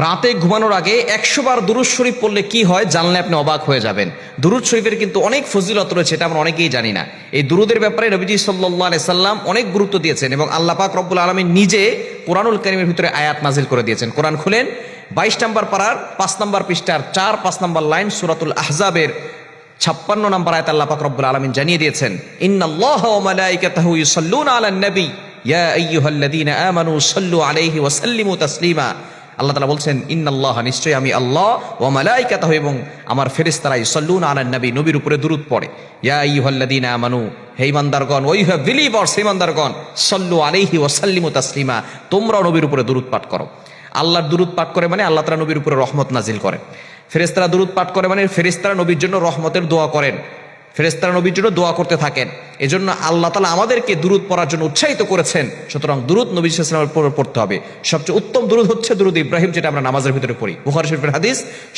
রাতে ঘুমানোর আগে একশো বার দুরুদ শরীফ পড়লে কি হয় জানলে আপনি অবাক হয়ে যাবেন। দুরুদ শরীফের কিন্তু অনেক ফজিলত রয়েছে, এটা আমরা অনেকেই জানি না। এই দুরুদের ব্যাপারে নবীজি সাল্লাহ সাল্লাম অনেক গুরুত্ব দিয়েছেন এবং আল্লাহ পাক রব্বুল আলমী নিজে কোরআনুল করিমের ভিতরে আয়াত নাজিল করে দিয়েছেন। কোরআন খুলেন, বাইশ নম্বর পাড়ার পাঁচ নম্বর পৃষ্ঠার চার, পাঁচ নম্বর লাইন সুরাতুল আহজাবের ছাপ্পান্ন নম্বর আয়াত আল্লাহ পাক রব্বুল আলমিন জানিয়ে দিয়েছেন, ইন্নাল্লাহ ওয়া মালাইকাতাহু নবী ইয়া আইয়ুহাল্লাযীনা আমানু সাল্লু আলাইহি ওয়া তাসলিমা। আল্লাহ তাআলা বলছেন, ইন্নাল্লাহ, নিশ্চয়ই আমি আল্লাহ ওয়া মালাইকাতাহু এবং আমার ফেরিস্তারাই ইউসাল্লুনা আলান নবী, নবীর উপরে দুরূদ পড়ে। ইয়া আইয়ুহাল্লাযীনা আমানু, হে ইমানদারগণ ওই হ্যাভ বিলিভার্স ইমানদারগণ, সাল্লু আলাইহি ওয়া সাল্লিমু তাসলিমা তোমরাও নবীর উপরে দুরূদ পাঠ করো। আল্লাহর দুরূদ পাঠ করে মানে আল্লাহ তাআলা নবীর উপরে রহমত নাজিল করে ফেরেস্তারা দুরুদ পাঠ করে মানে ফেরেস্তারা নবীর জন্য রহমতের দোয়া করেন। ফেরেস্তারা নবীর জন্য দোয়া করতে থাকেন। এজন্য আল্লাহ তালা আমাদেরকে দূরত পড়ার জন্য উৎসাহিত করেছেন। সুতরাং দূরত নবী ইসলামের উপর পড়তে হবে। সবচেয়ে উত্তম দূরত হচ্ছে দুরুদ ইব্রাহিম, যেটা আমরা নামাজের ভিতরে পড়ি। বুহার শরীফের হাদিস,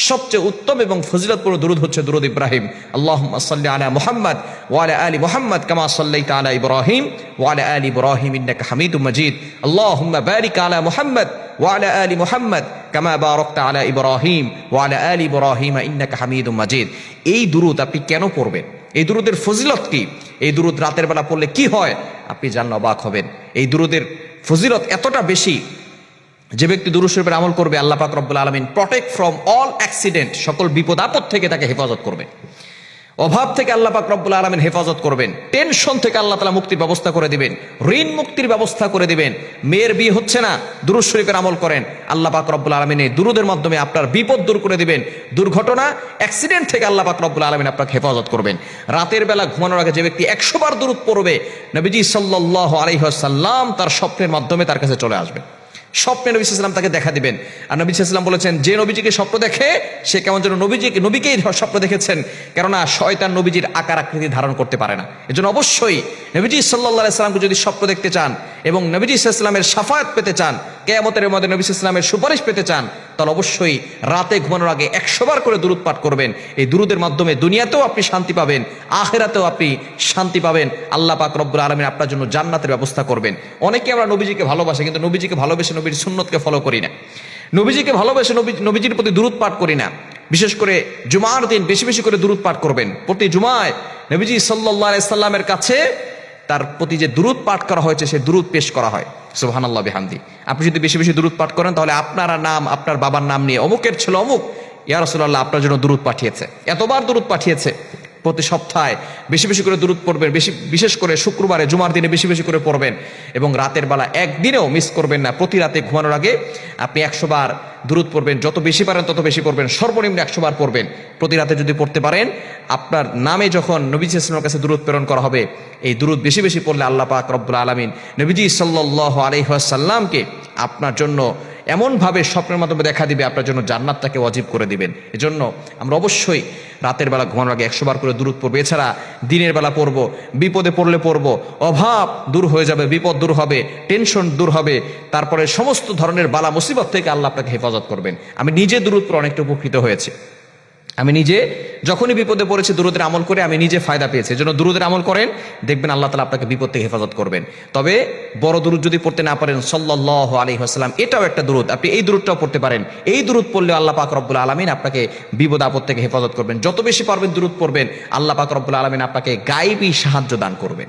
সবচেয়ে উত্তম এবং ফজিলতপূর্ণ দুরুদ হচ্ছে দুরুদ ইব্রাহিম। আল্লাহ সাল্লি আলা মোহাম্মদ ওয়ালা আলী মোহাম্মদ কামা সাল্লাই তালা ইব্রাহিম ওয়ালা আলী ইব্রাহিম ইন্নাক হামিদ মজিদ। আল্লাহ বারিক আলা মোহাম্মদ ওয়ালা আলী মোহাম্মদ কামা বারকতা আলা ইব্রাহিম ও আলা আল ইব্রাহিম, ইন্নাকা হামিদ মাজিদ। এই দুরুদ আপনি কেন পড়বেন? এই দুরুদের ফজিলত কি? এই দুরুদ রাতের বেলা পড়লে কি হয়? আপনি জানলে অবাক হবেন। এই দুরুদের ফজিলত এতটা বেশি যে ব্যক্তি দুরুশরীফের আমল করবে, আল্লাহ পাক রব্বুল আলমিন প্রটেক্ট ফ্রম অল অ্যাক্সিডেন্ট সকল বিপদ আপদ থেকে তাকে হেফাজত করবে। অভাব থেকে আল্লাহ পাক রব্বুল আলমেন হেফাজত করবেন। টেনশন থেকে আল্লাহ তালা মুক্তির ব্যবস্থা করে দিবেন। ঋণ মুক্তির ব্যবস্থা করে দিবেন। মেয়ের বিয়ে হচ্ছে না, দুরুদ শরীফের আমল করেন। আল্লাহ পাক রব্বুল আলমিন এই দুরুদের মাধ্যমে আপনার বিপদ দূর করে দিবেন। দুর্ঘটনা অ্যাক্সিডেন্ট থেকে আল্লাহ পাক রব্বুল আলমিন আপনাকে হেফাজত করবেন। রাতের বেলা ঘুমানোর আগে যে ব্যক্তি একশো বার দূরত পড়বে, নবীজি সাল্লাহ আলহিহাসাল্লাম তার স্বপ্নের মাধ্যমে তার কাছে চলে আসবে স্বপ্নে নবী সাল্লাম তাকে দেখা দিবেন। আর নবী সাল্লাম বলেছেন, যে নবীজিকে স্বপ্ন দেখে, সে কেমন যেন নবীজিকে নবীকেই স্বপ্ন দেখেছেন। কেননা, শয়তান নবীজির আকার আকৃতি ধারণ করতে পারে না। এজন্য অবশ্যই নবীজি সাল্লাহ সাল্লামকে যদি স্বপ্ন দেখতে চান এবং নবীজি সাল্লামের সাফায়াত পেতে চান কেয়ামতের মধ্যে নবী ইসলামের সুপারিশ পেতে চান, তাহলে অবশ্যই রাতে ঘুমানোর আগে একশোবার করে দূরত পাঠ করবেন। এই দুরুদের মাধ্যমে দুনিয়াতেও আপনি শান্তি পাবেন, আখেরাতেও আপনি শান্তি পাবেন। আল্লাহ পাক রব্বুল আলমিন আপনার জন্য জান্নাতের ব্যবস্থা করবেন। অনেকে আমরা নবীজিকে ভালোবাসি, কিন্তু নবীজিকে ভালোবেসে নবীর সুন্নতকে ফলো করি না। নবীজিকে ভালোবেসে নবী, নবীজির প্রতি দূরত পাঠ করি না। বিশেষ করে জুমার দিন বেশি বেশি করে দূরত পাঠ করবেন। প্রতি জুমায় নবীজি সাল্লাহ সাল্লামের কাছে তার প্রতি যে দূরত পাঠ করা হয়েছে, সে দূরত পেশ করা হয়। সোহানাল্লাহ বিহামদি। আপনি যদি বেশি বেশি দূরত পাঠ করেন, তাহলে আপনার নাম, আপনার বাবার নাম নিয়ে অমুকের ছিল অমুক। ইয়ারসুল্লাহ আপনার জন্য দূরত পাঠিয়েছে। এতবার দূরত পাঠিয়েছে। প্রতি সপ্তাহে বেশি বেশি করে দূরত পড়বেন, বেশি বিশেষ করে শুক্রবারে, জুমার দিনে বেশি বেশি করে পড়বেন এবং রাতের বেলা একদিনেও মিস করবেন না। প্রতি রাতে ঘুমানোর আগে আপনি একশো বার দূরত পড়বেন। যত বেশি পারেন তত বেশি পড়বেন। সর্বনিম্ন একশো বার পড়বেন। প্রতি রাতে যদি পড়তে পারেন, আপনার নামে যখন নবীজি ইসলামের কাছে দূরত প্রেরণ করা হবে, এই দূরত বেশি বেশি পড়লে আল্লাহ পাক রব্বুল আলমিন নবীজি সাল্লাহ আলহাসাল্লামকে আপনার জন্য এমনভাবে স্বপ্নের মাধ্যমে দেখা দিবে, আপনার জন্য জান্নাতটাকে অজীব করে দিবেন। এজন্য আমরা অবশ্যই রাতের বেলা ঘুমানোর আগে একশো বার করে দূরত পড়ব। এছাড়া দিনের বেলা পড়ব, বিপদে পড়লে পড়ব। অভাব দূর হয়ে যাবে, বিপদ দূর হবে, টেনশন দূর হবে। তারপরে সমস্ত ধরনের বালা মুসিবত থেকে আল্লাহ আপনাকে হেফাজত করবেন। আমি নিজে দূরত পর অনেকটা উপকৃত হয়েছে। আমি নিজে যখনই বিপদে পড়েছি দুরুদের আমল করে আমি নিজে ফায়দা পেয়েছি। এজন্য দুরুদের আমল করেন, দেখবেন আল্লাহ তালা আপনাকে বিপদ থেকে হেফাজত করবেন। তবে বড় দূরত যদি পড়তে না পারেন সাল্লাহ আলী হাসলাম এটাও একটা দূরত আপনি এই দূরতটাও পড়তে পারেন। এই দূরত পড়লে আল্লাহ পাক রব্বুল আলমিন আপনাকে বিপদ আপদ থেকে হেফাজত করবেন। যত বেশি পারবেন দূরত পড়বেন, আল্লাহ পাক রব্বুল আলমিন আপনাকে গাইবী সাহায্য দান করবেন।